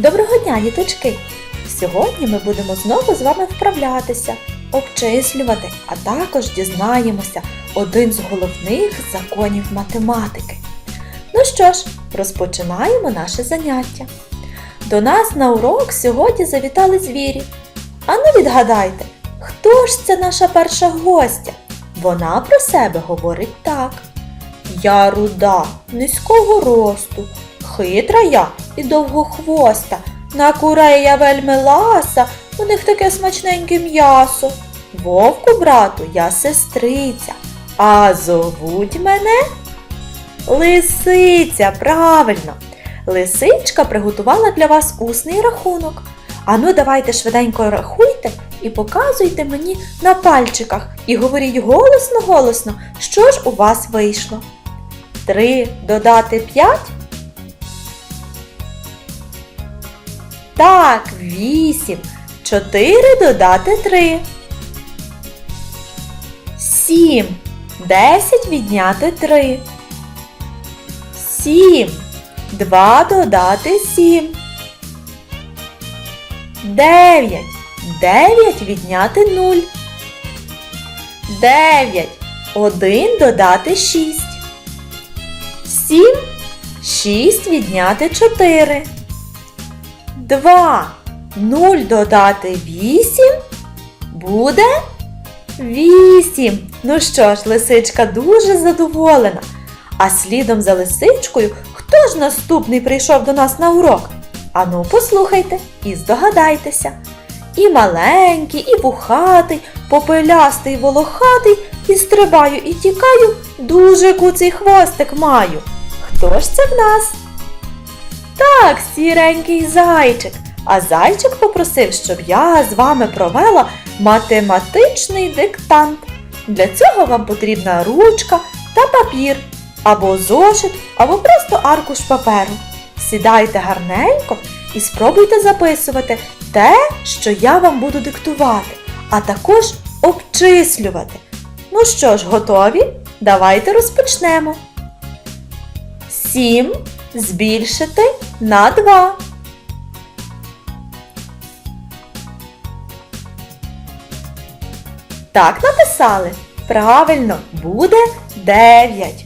Доброго дня, діточки! Сьогодні ми будемо знову з вами вправлятися, обчислювати, а також дізнаємося один з головних законів математики. Ну що ж, розпочинаємо наше заняття. До нас на урок сьогодні завітали звірі. Ану відгадайте, хто ж це наша перша гостя? Вона про себе говорить так. Я руда, низького росту, хитра я і довгохвоста. На курей я вельми ласа, у них таке смачненьке м'ясо. Вовку, брату, я сестриця, а зовуть мене Лисиця, правильно. Лисичка приготувала для вас усний рахунок. Ану, давайте швиденько рахуйте і показуйте мені на пальчиках і говоріть голосно-голосно, що ж у вас вийшло. Три додати п'ять? Так, вісім. Чотири додати три. Сім. Десять відняти три. Сім. Два додати сім. Дев'ять. Дев'ять відняти нуль. Дев'ять. Один додати шість. Сім. Шість відняти чотири. Два. Нуль додати вісім. Буде вісім. Ну що ж, лисичка дуже задоволена. А слідом за лисичкою, хто ж наступний прийшов до нас на урок? Ану, послухайте і здогадайтеся. І маленький, і вухатий, попелястий, волохатий, і стрибаю, і тікаю, дуже куций хвостик маю. Хто ж це в нас? Так, сіренький зайчик. А зайчик попросив, щоб я з вами провела математичний диктант. Для цього вам потрібна ручка та папір, або зошит, або просто аркуш паперу. Сідайте гарненько і спробуйте записувати те, що я вам буду диктувати, а також обчислювати. Ну що ж, готові? Давайте розпочнемо. 7 збільшити на 2. Так написали? Правильно, буде 9.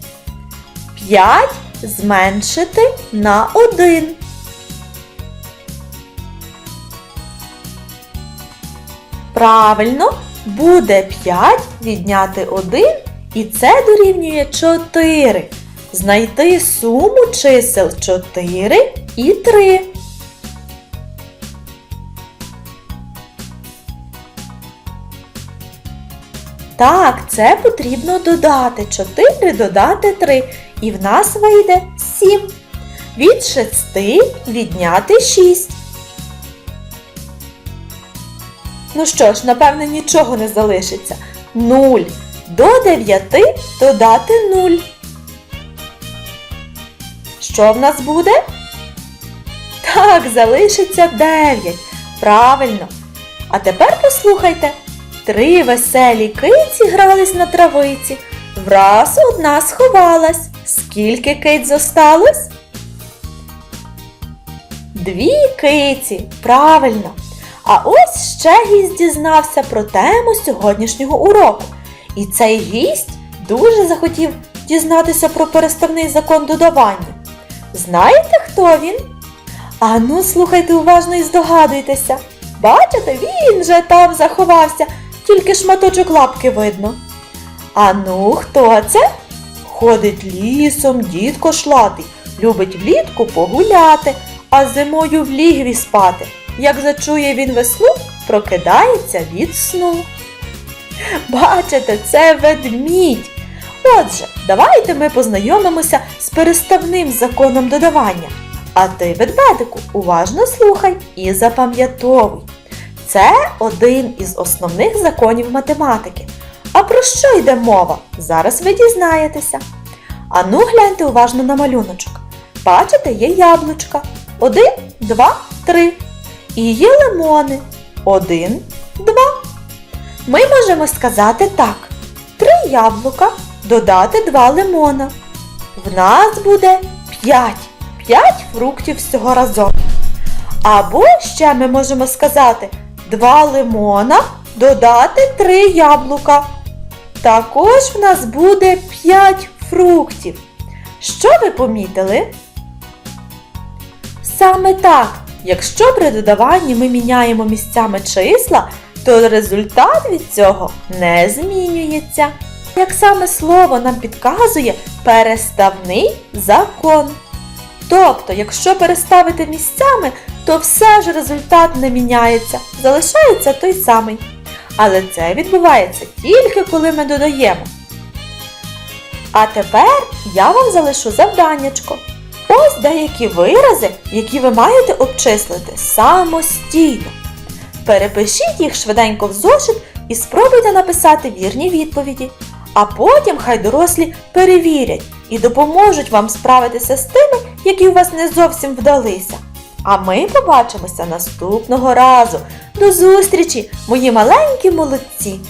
5 зменшити на 1. Правильно, буде 5 відняти 1 і це дорівнює 4. Знайти суму чисел 4 і 3. Так, це потрібно додати 4 додати 3. І в нас вийде 7. Від 6 відняти 6. Ну що ж, напевне, нічого не залишиться. 0. До 9 додати 0. Що в нас буде? Так, залишиться 9. Правильно. А тепер послухайте. Три веселі киці грались на травиці. Враз одна сховалась. Скільки киць зосталось? Дві киці. Правильно. А ось ще гість дізнався про тему сьогоднішнього уроку. І цей гість дуже захотів дізнатися про переставний закон додавання. Знаєте, хто він? А ну, слухайте уважно і здогадуйтеся. Бачите, він же там заховався, тільки шматочок лапки видно. А ну, хто це? Ходить лісом, дід кошлатий, любить влітку погуляти, а зимою в лігві спати. Як зачує він весну, прокидається від сну. Бачите, це ведмідь. Отже, давайте ми познайомимося з переставним законом додавання. А ти, ведмедику, уважно слухай і запам'ятовуй. Це один із основних законів математики. А про що йде мова? Зараз ви дізнаєтеся. Ану, гляньте уважно на малюночок. Бачите, є яблучка. Один, два, три. І є лимони. Один, два. Ми можемо сказати так: три яблука додати два лимона. В нас буде п'ять. П'ять фруктів всього разом. Або ще ми можемо сказати 2 лимона додати 3 яблука. Також в нас буде 5 фруктів. Що ви помітили? Саме так, якщо при додаванні ми міняємо місцями числа, то результат від цього не змінюється. Як саме слово нам підказує переставний закон. Тобто, якщо переставити місцями, то все ж результат не міняється, залишається той самий. Але це відбувається тільки коли ми додаємо. А тепер я вам залишу завданнячко. Ось деякі вирази, які ви маєте обчислити самостійно. Перепишіть їх швиденько в зошит і спробуйте написати вірні відповіді. А потім хай дорослі перевірять і допоможуть вам справитися з тими, які у вас не зовсім вдалися. А ми побачимося наступного разу. До зустрічі, мої маленькі молодці!